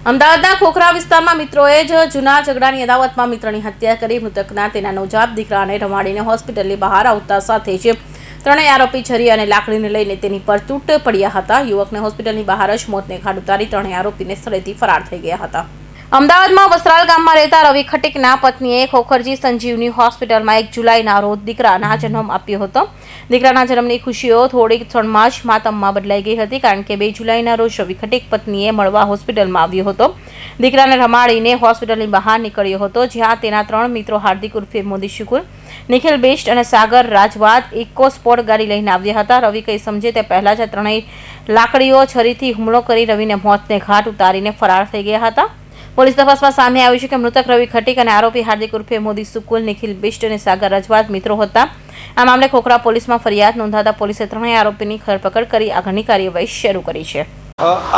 અમદાવાદના ખોખરા વિસ્તારમાં મિત્રોએ જ જૂના ઝઘડાની અદાવતમાં મિત્રની હત્યા કરી, મૃતકના તેના નવજાત દીકરાને રમાડીને હોસ્પિટલની બહાર આવતા સાથે જ ત્રણેય આરોપી છરી અને લાકડીને લઈને તેની પર તૂટ પડ્યા હતા. યુવકને હોસ્પિટલની બહાર જ મોતને ઘાટ ઉતારી ત્રણેય આરોપીને સ્થળેથી ફરાર થઈ ગયા હતા. અમદાવાદમાં વસ્ત્રાલ ગામમાં રહેતા રવિ ખટીકના પત્નીએ ખોખરજી સંજીવની હોસ્પિટલમાં એક જુલાઈના રોજ દીકરાના જન્મ આપ્યો હતો. દીકરાના જન્મની ખુશીઓ થોડીક ક્ષણમાં જ માતમમાં બદલાઈ ગઈ હતી કારણ કે બે જુલાઈના રોજ રવિ ખટીક પત્નીએ મળવા હોસ્પિટલમાં આવ્યો હતો. દીકરાને રમાડીને હોસ્પિટલની બહાર નીકળ્યો હતો, જ્યાં તેના ત્રણ મિત્રો હાર્દિક ઉર્ફે મોદી શુકુર, નિખિલ બેસ્ટ અને સાગર રાજવાદ ઇકો સ્પોર્ટ ગાડી લઈને આવ્યા હતા. રવિ કંઈ સમજે તે પહેલા જ ત્રણેય લાકડીઓ છરીથી હુમલો કરી રવિને મોતને ઘાટ ઉતારીને ફરાર થઈ ગયા હતા. પોલીસ તપાસમાં સામે આવ્યું છે કે મૃતક રવિ ખટીક અને આરોપી હાર્દિક ઉર્ફે મોદી સુકુલ, નિખિલ બિષ્ટ અને સાગર રજવાત મિત્રો હતા. આ મામલે ખોખરા પોલીસમાં ફરિયાદ નોંધાતા પોલીસે ત્રણેય આરોપીની ધરપકડ કરી આગળની કાર્યવાહી શરૂ કરી છે.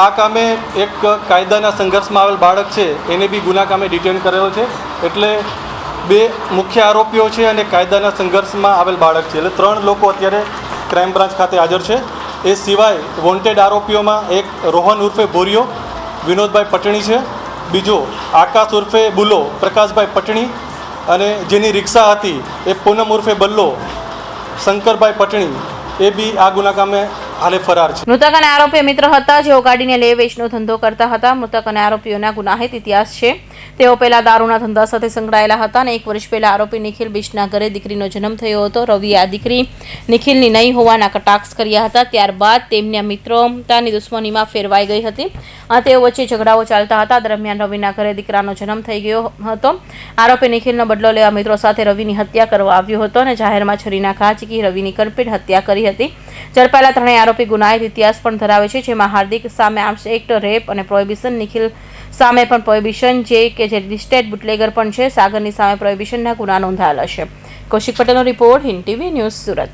આ કામે એક કાયદાના સંઘર્ષમાં આવેલ બાળક છે, એને બી ગુના કામે ડિટેન કરેલો છે. એટલે બે મુખ્ય આરોપીઓ છે અને કાયદાના સંઘર્ષમાં આવેલ બાળક છે. એટલે ત્રણ લોકો અત્યારે ક્રાઇમ બ્રાન્ચ ખાતે હાજર છે. એ સિવાય વોન્ટેડ આરોપીઓમાં એક રોહન ઉર્ફે બોરિયો, વિનોદભાઈ પટણી છે. બીજો આકાશ ઉર્ફે બુલો, પ્રકાશભાઈ પટણી અને જેની રિક્ષા હતી એ પૂનમ ઉર્ફે બલ્લો, શંકરભાઈ પટણી, એ બી આ ગુના કામે હાલે ફરાર છે. મૃતક અને આરોપી મિત્ર હતા, જેઓ ગાડીને લે વેચનો ધંધો કરતા હતા. મૃતક અને આરોપીઓના ગુનાહિત ઇતિહાસ છે. તેઓ પહેલા દારૂના ધંધા સાથે સંકળાયેલા હતા અને એક વર્ષ પહેલા આરોપી નિખિલ બિશના ઘરે દીકરીનો જન્મ થયો હતો. રવિએ આ દીકરી નિખિલની નહીં હોવાના કટાક્ષ કર્યા હતા. ત્યારબાદ તેમના મિત્રતાની દુશ્મનીમાં ફેરવાઈ ગઈ હતી. અને તેઓ વચ્ચે ઝઘડાઓ ચાલતા હતા. દરમિયાન રવિના ઘરે દીકરાનો જન્મ થઈ ગયો હતો. આરોપી નિખિલનો બદલો લેવા મિત્રો સાથે રવિની હત્યા કરવા આવ્યો હતો અને જાહેરમાં છરીના ઘા ચીકી રવિની કરપીટ હત્યા કરી હતી. ઝડપાયેલા ત્રણેય આરોપી ગુનાહિત ઇતિહાસ પણ ધરાવે છે, જેમાં હાર્દિક સામે આર્મ્સ એક્ટ, રેપ અને પ્રોહિબિશન, નિખિલ સામે પણ પ્રોહિબિશન, જે કે જે લિસ્ટેડ બુટલેગર પણ છે, સાગરની સામે પ્રોહિબિશનના ગુના નોંધાયેલા છે. કૌશિક પટેલનો report Hind TV news Surat.